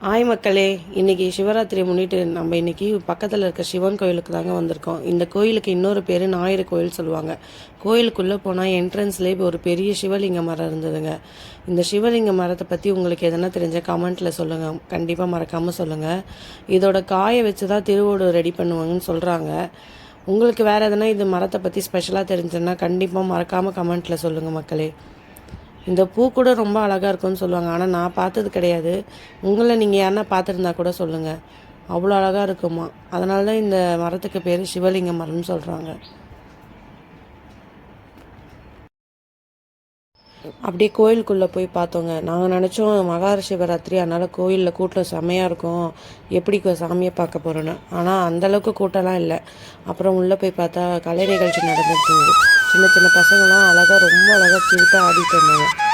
ஆய் மக்களே. இன்னைக்கு சிவராத்திரியை முன்னிட்டு நம்ம இன்னைக்கு பக்கத்தில் இருக்க சிவன் கோயிலுக்கு தாங்க வந்திருக்கோம். இந்த கோயிலுக்கு இன்னொரு பேர் ஞாயிறு கோயில் சொல்லுவாங்க. கோயிலுக்குள்ளே போனால் என்ட்ரன்ஸ்லேயே ஒரு பெரிய சிவலிங்க மரம் இருந்ததுங்க. இந்த சிவலிங்க மரத்தை பற்றி உங்களுக்கு எதனா தெரிஞ்ச கமெண்ட்டில் சொல்லுங்கள் கண்டிப்பாக மறக்காமல் சொல்லுங்கள் இதோட காயை வச்சு தான் திருவோடு ரெடி பண்ணுவாங்கன்னு சொல்கிறாங்க உங்களுக்கு வேறு எதனா இந்த மரத்தை பற்றி ஸ்பெஷலாக தெரிஞ்சுன்னா கண்டிப்பாக மறக்காமல் கமெண்ட்டில் சொல்லுங்கள் மக்களே. இந்த பூ கூட ரொம்ப அழகாக இருக்கும்னு சொல்லுவாங்க. ஆனால் நான் பார்த்தது கிடையாது. உங்களை நீங்கள் யாருன்னா பார்த்துருந்தா கூட சொல்லுங்கள் அவ்வளோ அழகாக இருக்குமா? அதனால தான் இந்த மரத்துக்கு பேர் சிவலிங்க மரம்னு சொல்கிறாங்க அப்படியே கோயிலுக்குள்ளே போய் பார்த்தோங்க. நாங்கள் நினச்சோம் மகார சிவராத்திரி அதனால் கோயிலில் கூட்டம் செம்மையாக இருக்கும். எப்படி சாமியை பார்க்க போகிறோன்னு ஆனால் அந்தளவுக்கு கூட்டம்லாம் இல்லை. அப்புறம் உள்ளே போய் பார்த்தா கலை நிகழ்ச்சி நடந்துட்டு சின்ன சின்ன பசங்களாம் அழகாக ரொம்ப அழகாக கியூட்டாக ஆடிட்டு இருந்தாங்க.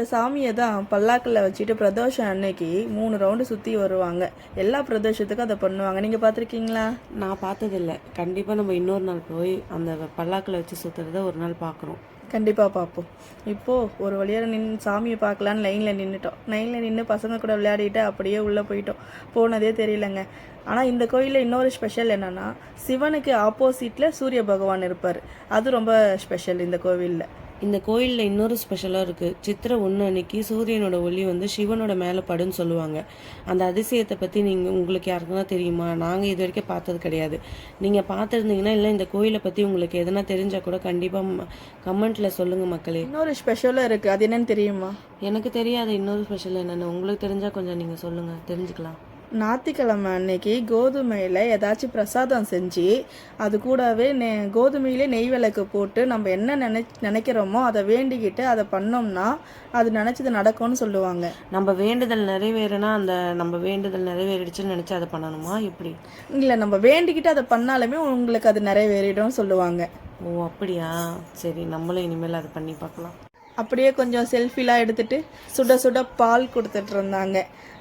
இந்த சாமியை தான் பல்லாக்கில் வச்சுட்டு பிரதோஷம் அன்னைக்கு மூணு ரவுண்டு சுற்றி வருவாங்க. எல்லா பிரதோஷத்துக்கும் அதை பண்ணுவாங்க. நீங்கள் பார்த்துருக்கீங்களா? நான் பார்த்ததில்ல. கண்டிப்பாக நம்ம இன்னொரு நாள் போய் அந்த பல்லாக்கில் வச்சு சுற்றுறத ஒரு நாள் பார்க்குறோம் கண்டிப்பாக பார்ப்போம். இப்போது ஒரு வழியாக நின்று சாமியை பார்க்கலான்னு லைனில் நின்றுட்டோம் லைனில் நின்று பசங்க கூட விளையாடிட்டு அப்படியே உள்ளே போயிட்டோம். போனதே தெரியலங்க. ஆனால் இந்த கோயிலில் இன்னொரு ஸ்பெஷல் என்னன்னா சிவனுக்கு ஆப்போசிட்டில் சூரிய பகவான் இருப்பார். அது ரொம்ப ஸ்பெஷல் இந்த கோவிலில். இந்த கோயிலில் இன்னொரு ஸ்பெஷலாக இருக்குது சித்திரை ஒன்று அன்னைக்கு சூரியனோட ஒளி வந்து சிவனோட மேலே படுன்னு சொல்லுவாங்க. அந்த அதிசயத்தை பற்றி நீங்கள் உங்களுக்கு யாருக்குன்னா தெரியுமா? நாங்கள் இது வரைக்கும் பார்த்தது கிடையாது. நீங்கள் பார்த்துருந்தீங்கன்னா இல்லை இந்த கோயிலை பற்றி உங்களுக்கு எதனா தெரிஞ்சால் கூட கண்டிப்பாக கமெண்ட்டில் சொல்லுங்கள் மக்களே. இன்னொரு ஸ்பெஷலும் இருக்குது அது என்னன்னு தெரியுமா? எனக்கு தெரியாத. இன்னொரு ஸ்பெஷல் என்னென்னு. உங்களுக்கு தெரிஞ்சால் கொஞ்சம் நீங்கள் சொல்லுங்கள் தெரிஞ்சுக்கலாம். ஞாயிற்றுக்கிழமை அன்னைக்கு கோதுமையில் ஏதாச்சும் பிரசாதம் செஞ்சு அது கூடவே நெ கோதுமையிலே நெய் விளக்கு போட்டு நம்ம என்ன நினை நினைக்கிறோமோ அதை வேண்டிக்கிட்டு அதை பண்ணோம்னா அது நினச்சது நடக்கும்னு சொல்லுவாங்க. நம்ம வேண்டுதல் நிறைவேறுனா அந்த நம்ம வேண்டுதல் நிறைவேறிடுச்சுன்னு நினச்சி அதை பண்ணணுமா? எப்படி? இல்லை நம்ம வேண்டிக்கிட்டு அதை பண்ணாலுமே உங்களுக்கு அது நிறைவேறிடும் சொல்லுவாங்க. ஓ அப்படியா? சரி நம்மளும் இனிமேல் அதை பண்ணி பார்க்கலாம். அப்படியே கொஞ்சம் செல்ஃபிலாம் எடுத்துகிட்டு சுட சுட பால் கொடுத்துட்ருந்தாங்க.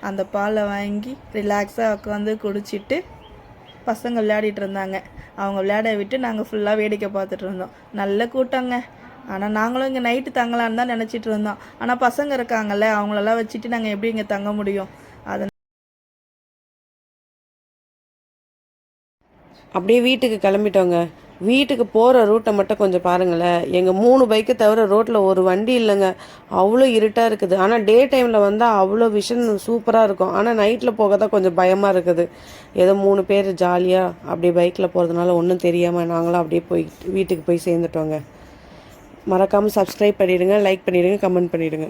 அந்த பாலை வாங்கி ரிலாக்ஸாக உட்காந்து குடிச்சிட்டு பசங்க விளையாடிட்டு இருந்தாங்க அவங்க விளையாட விட்டு நாங்கள் ஃபுல்லாக வேடிக்கை பார்த்துட்டு இருந்தோம் நல்ல கூட்டங்க. ஆனால் நாங்களும் இங்கே நைட்டு தங்கலான்னு தான் நினச்சிட்டு இருந்தோம் ஆனால் பசங்க இருக்காங்கல்ல அவங்களெல்லாம் வச்சுட்டு நாங்கள் எப்படி இங்கே தங்க முடியும்? அது அப்படியே வீட்டுக்கு கிளம்பிட்டோங்க. வீட்டுக்கு போகிற ரூட்டை மட்டும் கொஞ்சம் பாருங்களேன். எங்கள் மூணு பைக்கை தவிர ரோட்டில் ஒரு வண்டி இல்லைங்க. அவ்வளோ இருட்டாக இருக்குது. ஆனால் டே டைமில் வந்தால் அவ்வளோ விஷன் சூப்பராக இருக்கும். ஆனால் நைட்டில் போக தான் கொஞ்சம் பயமாக இருக்குது. ஏதோ மூணு பேர் ஜாலியாக அப்படியே பைக்கில் போகிறதுனால ஒன்றும் தெரியாமல் நாங்களும் அப்படியே போய் வீட்டுக்கு போய் சேர்ந்துட்டோங்க. மறக்காமல் சப்ஸ்கிரைப் பண்ணிவிடுங்க லைக் பண்ணிவிடுங்க கமெண்ட் பண்ணிவிடுங்க